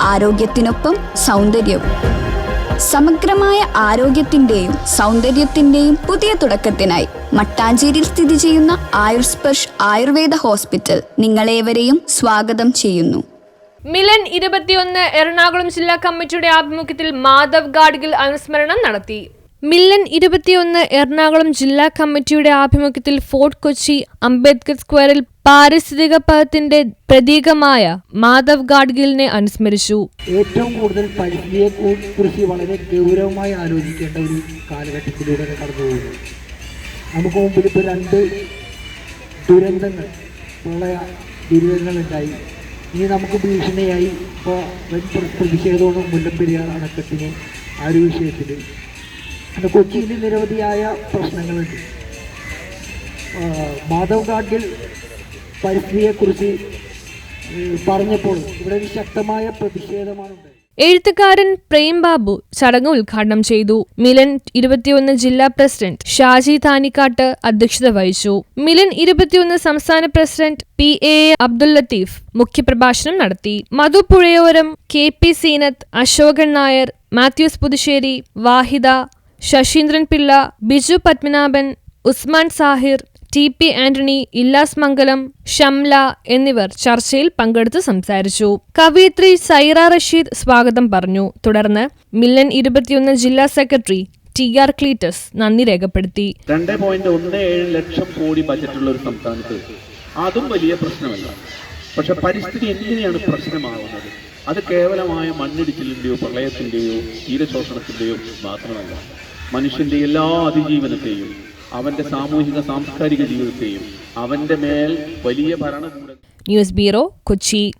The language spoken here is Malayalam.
ആരോഗ്യത്തിനൊപ്പം സൗന്ദര്യവും. സമഗ്രമായ ആരോഗ്യത്തിന്റെയും സൗന്ദര്യത്തിന്റെയും പുതിയ തുടക്കത്തിനായി മട്ടാഞ്ചേരിയിൽ സ്ഥിതി ചെയ്യുന്ന ആയുർസ്പർഷ് ആയുർവേദ ഹോസ്പിറ്റൽ നിങ്ങളേവരെയും സ്വാഗതം ചെയ്യുന്നു. മിലൻ ഇരുപത്തിയൊന്ന് എറണാകുളം ജില്ലാ കമ്മിറ്റിയുടെ ആഭിമുഖ്യത്തിൽ മാധവ് ഗാഡ്ഗിൽ അനുസ്മരണം നടത്തി. മില്ലൻ ഇരുപത്തിയൊന്ന് എറണാകുളം ജില്ലാ കമ്മിറ്റിയുടെ ആഭിമുഖ്യത്തിൽ ഫോർട്ട് കൊച്ചി അംബേദ്കർ സ്ക്വയറിൽ പാരിസ്ഥിതിക പദത്തിന്റെ പ്രതീകമായ മാധവ് ഗാഡ്ഗിലിനെ അനുസ്മരിച്ചു. ഏറ്റവും കൂടുതൽ പരിസ്ഥിതിയെ കുറിച്ച് വളരെ ഗൗരവമായി ആലോചിക്കേണ്ട ഒരു കാലഘട്ടത്തിലൂടെ കടന്നു പോകുന്നു. നമുക്ക് മുമ്പിൽ ഇപ്പോൾ രണ്ട് ദുരന്തങ്ങൾ പ്രളയ ദുരിതങ്ങളുണ്ടായി. ഇനി നമുക്ക് ഭീഷണിയായി ഇപ്പോൾ വൻ പ്രതിഷേധമാണ് മുല്ലപ്പെരിയാർ അണക്കെട്ടിന് ആ ഒരു വിഷയത്തിൽ പിന്നെ കൊച്ചിയിൽ നിരവധിയായ പ്രശ്നങ്ങളുണ്ട്. മാധവ് ഗാഡ്ഗിൽ പരിസ്ഥിതിയെക്കുറിച്ച് പറഞ്ഞപ്പോൾ ഇവിടെ ഒരു ശക്തമായ പ്രതിഷേധമാണ് എഴുത്തുകാരൻ പ്രേം ബാബു ചടങ്ങ് ഉദ്ഘാടനം ചെയ്തു. മിലൻ ഇരുപത്തിയൊന്ന് ജില്ലാ പ്രസിഡന്റ് ഷാജി താനിക്കാട്ട് അധ്യക്ഷത വഹിച്ചു. മിലൻ ഇരുപത്തിയൊന്ന് സംസ്ഥാന president P A Abdul Latheef മുഖ്യപ്രഭാഷണം നടത്തി. Madhu Puzhayoram K P Seenath Ashokan Nair Mathews Puthussery Wahida Saseendran Pillai Biju Padmanabhan Usman Sahir T P Antony Illas Mangalam Shamla എന്നിവർ ചർച്ചയിൽ പങ്കെടുത്ത് സംസാരിച്ചു. കവയിത്രി സൈറ റഷീദ് സ്വാഗതം പറഞ്ഞു. തുടർന്ന് മില്ലൻ ഇരുപത്തിയൊന്ന് ജില്ലാ സെക്രട്ടറി ടി ആർ ക്ലീറ്റസ് നന്ദി രേഖപ്പെടുത്തി. രണ്ട് പോയിന്റ് ഒന്ന് ഏഴ് ലക്ഷം കോടി ബജറ്റുള്ള ഒരു സംസ്ഥാനത്ത് അതും വലിയ പ്രശ്നമല്ല. പക്ഷെ പരിസ്ഥിതി എങ്ങനെയാണ് പ്രശ്നമാവുന്നത് അത് കേവലമായ മണ്ണിടിച്ചിലിന്റെയോ പ്രളയത്തിന്റെയോ തീരശോഷണത്തിന്റെയോ മാത്രമല്ല. മനുഷ്യന്റെ എല്ലാ അതിജീവനത്തെയും അവന്റെ സാമൂഹിക സാംസ്കാരിക ജീവിതത്തെയും അവന്റെ മേൽ വലിയ ഭരണകൂട ന്യൂസ് ബ്യൂറോ കൊച്ചി.